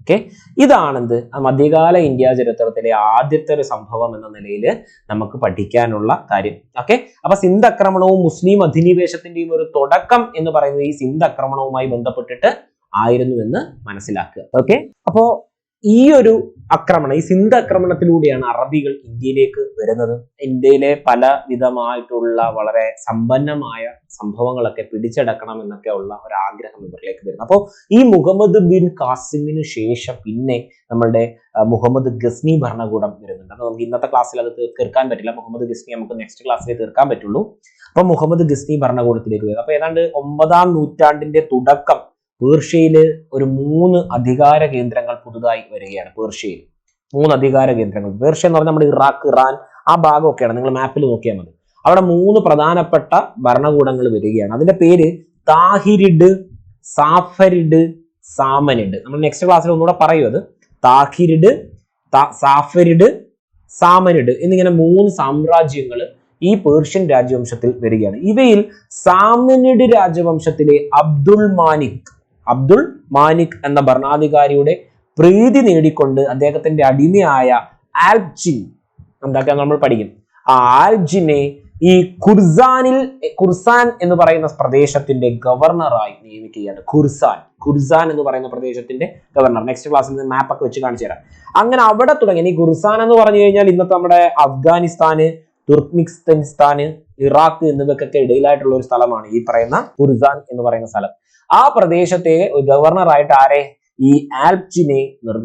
ഓക്കെ? ഇതാണെന്ത്? മധ്യകാല ഇന്ത്യ ചരിത്രത്തിലെ ആദ്യത്തെ ഒരു സംഭവം എന്ന നിലയിൽ നമുക്ക് പഠിക്കാനുള്ള കാര്യം. ഓക്കെ? അപ്പൊ സിന്ധക്രമണവും മുസ്ലിം അധിനിവേശത്തിന്റെയും ഒരു തുടക്കം എന്ന് പറയുന്നത് ഈ സിന്ധക്രമണവുമായി ബന്ധപ്പെട്ടിട്ട് ആയിരുന്നു എന്ന് മനസ്സിലാക്കുക. ഓക്കെ അപ്പോ ഈ ഒരു ആക്രമണം ഈ സിന്ധ് ആക്രമണത്തിലൂടെയാണ് അറബികൾ ഇന്ത്യയിലേക്ക് വരുന്നത്. ഇന്ത്യയിലെ പല വിധമായിട്ടുള്ള വളരെ സമ്പന്നമായ സംഭവങ്ങളൊക്കെ പിടിച്ചെടുക്കണം എന്നൊക്കെ ഉള്ള ഒരു ആഗ്രഹം ഇവരിലേക്ക് വരുന്നു. അപ്പോൾ ഈ മുഹമ്മദ് ബിൻ കാസിമിന് ശേഷം പിന്നെ നമ്മളുടെ മുഹമ്മദ് ഗസ്നി ഭരണകൂടം വരുന്നുണ്ട്. അപ്പോൾ നമുക്ക് ഇന്നത്തെ ക്ലാസ്സിൽ അത് തീർക്കാൻ പറ്റില്ല. മുഹമ്മദ് ഗസ്നി നമുക്ക് നെക്സ്റ്റ് ക്ലാസ്സിൽ തീർക്കാൻ പറ്റുള്ളൂ. അപ്പൊ മുഹമ്മദ് ഗസ്നി ഭരണകൂടത്തിലേക്ക് വരുന്നത് അപ്പൊ ഏതാണ്ട് ഒമ്പതാം നൂറ്റാണ്ടിന്റെ തുടക്കം പേർഷ്യയിൽ ഒരു മൂന്ന് അധികാര കേന്ദ്രങ്ങൾ പുതുതായി വരികയാണ് പേർഷ്യയിൽ. മൂന്ന് അധികാര കേന്ദ്രങ്ങൾ. പേർഷ്യ എന്ന് പറഞ്ഞാൽ നമ്മുടെ ഇറാഖ് ഇറാൻ ആ ഭാഗമൊക്കെയാണ്. നിങ്ങൾ മാപ്പിൽ നോക്കിയാൽ മതി. അവിടെ മൂന്ന് പ്രധാനപ്പെട്ട ഭരണകൂടങ്ങൾ വരികയാണ്. അതിന്റെ പേര് താഹിരിഡ് സാഫരിഡ് സാമനിഡ്. നമ്മൾ നെക്സ്റ്റ് ക്ലാസ്സിൽ ഒന്നുകൂടെ പറയും അത്. താഹിരിഡ് സാഫരിഡ് സാമനിഡ് എന്നിങ്ങനെ മൂന്ന് സാമ്രാജ്യങ്ങൾ ഈ പേർഷ്യൻ രാജവംശത്തിൽ വരികയാണ്. ഇവയിൽ സാമനിഡ് രാജവംശത്തിലെ അബ്ദുൾ മാലിക് അബ്ദുൾ മാനിക് എന്ന ഭരണാധികാരിയുടെ പ്രീതി നേടിക്കൊണ്ട് അദ്ദേഹത്തിന്റെ അടിമയായ ആൽജിൻ എന്താക്കാൻ നമ്മൾ പഠിക്കും? ആ ആൽജിനെ ഈ ഖുർസാനിൽ ഖുർസാൻ എന്ന് പറയുന്ന പ്രദേശത്തിന്റെ ഗവർണറായി നിയമിക്കുകയാണ്. ഖുർസാൻ ഖുർസാൻ എന്ന് പറയുന്ന പ്രദേശത്തിന്റെ ഗവർണർ നെക്സ്റ്റ് ക്ലാസ്സിൽ മാപ്പ് ഒക്കെ വെച്ച് കാണിച്ചു തരാം. അങ്ങനെ അവിടെ തുടങ്ങി. ഈ കുർസാൻ എന്ന് പറഞ്ഞു കഴിഞ്ഞാൽ ഇന്നത്തെ നമ്മുടെ അഫ്ഗാനിസ്ഥാന് തുർക്മിസ്ഥാന് ഇറാഖ് എന്നിവയ്ക്കൊക്കെ ഇടയിലായിട്ടുള്ള ഒരു സ്ഥലമാണ് ഈ പറയുന്ന ഖുർസാൻ എന്ന് പറയുന്ന സ്ഥലം. ആ പ്രദേശത്തെ ഗവർണറായിട്ട് ആരെ ഈ നിർ-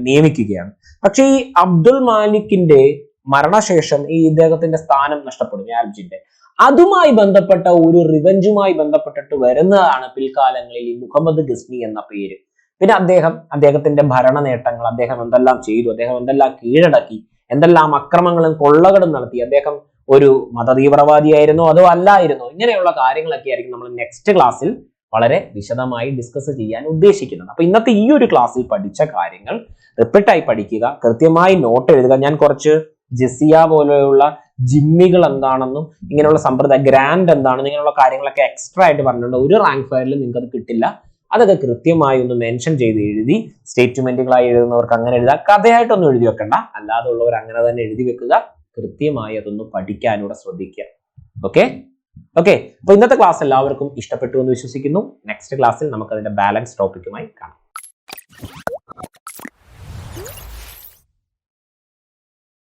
നിയമിക്കുകയാണ്. പക്ഷേ ഈ അബ്ദുൽ മാലിക്കിന്റെ മരണശേഷം ഈ ഇദ്ദേഹത്തിന്റെ സ്ഥാനം നഷ്ടപ്പെടുന്നു ആൽപ്റ്റിന്റെ അതുമായി ബന്ധപ്പെട്ട ഒരു റിവഞ്ചുമായി ബന്ധപ്പെട്ടിട്ട് വരുന്നതാണ് പിൽക്കാലങ്ങളിൽ ഈ മുഹമ്മദ് ഗസ്നി എന്ന പേര്. പിന്നെ അദ്ദേഹം അദ്ദേഹത്തിന്റെ ഭരണ നേട്ടങ്ങൾ അദ്ദേഹം എന്തെല്ലാം ചെയ്തു അദ്ദേഹം എന്തെല്ലാം കീഴടക്കി എന്തെല്ലാം അക്രമങ്ങളും കൊള്ളകളും നടത്തി അദ്ദേഹം ഒരു മതതീവ്രവാദിയായിരുന്നോ അതോ അല്ലായിരുന്നോ? ഇങ്ങനെയുള്ള കാര്യങ്ങളൊക്കെ ആയിരിക്കും നമ്മൾ നെക്സ്റ്റ് ക്ലാസ്സിൽ വളരെ വിശദമായി ഡിസ്കസ് ചെയ്യാൻ ഉദ്ദേശിക്കുന്നത് അപ്പൊ ഇന്നത്തെ ഈ ഒരു ക്ലാസ്സിൽ പഠിച്ച കാര്യങ്ങൾ റിപ്പീറ്റായി പഠിക്കുക കൃത്യമായി നോട്ട് എഴുതുക. ഞാൻ കുറച്ച് ജെസിയ പോലെയുള്ള ജിമ്മികൾ എന്താണെന്നും ഇങ്ങനെയുള്ള സമ്പ്രദായം ഗ്രാൻഡ് എന്താണെന്നും ഇങ്ങനെയുള്ള കാര്യങ്ങളൊക്കെ എക്സ്ട്രാ ആയിട്ട് പറഞ്ഞിട്ടുണ്ട്. ഒരു റാങ്ക് ഫയറിൽ നിങ്ങൾക്ക് അത് കിട്ടില്ല. അതൊക്കെ കൃത്യമായി ഒന്ന് മെൻഷൻ ചെയ്ത് എഴുതി സ്റ്റേറ്റ്മെന്റുകളായി എഴുതുന്നവർക്ക് അങ്ങനെ എഴുതുക. കഥയായിട്ടൊന്നും എഴുതി വെക്കണ്ട. അല്ലാതെ ഉള്ളവർ അങ്ങനെ തന്നെ എഴുതി വെക്കുക. കൃത്യമായി അതൊന്ന് പഠിക്കാനൂടെ ശ്രദ്ധിക്കുക. ഓക്കെ ഓക്കെ അപ്പൊ ഇന്നത്തെ ക്ലാസ് എല്ലാവർക്കും ഇഷ്ടപ്പെട്ടു എന്ന് വിശ്വസിക്കുന്നു നെക്സ്റ്റ് ക്ലാസ്സിൽ നമുക്ക് അതിന്റെ ബാലൻസ് ടോപ്പിക്കുമായി കാണാം.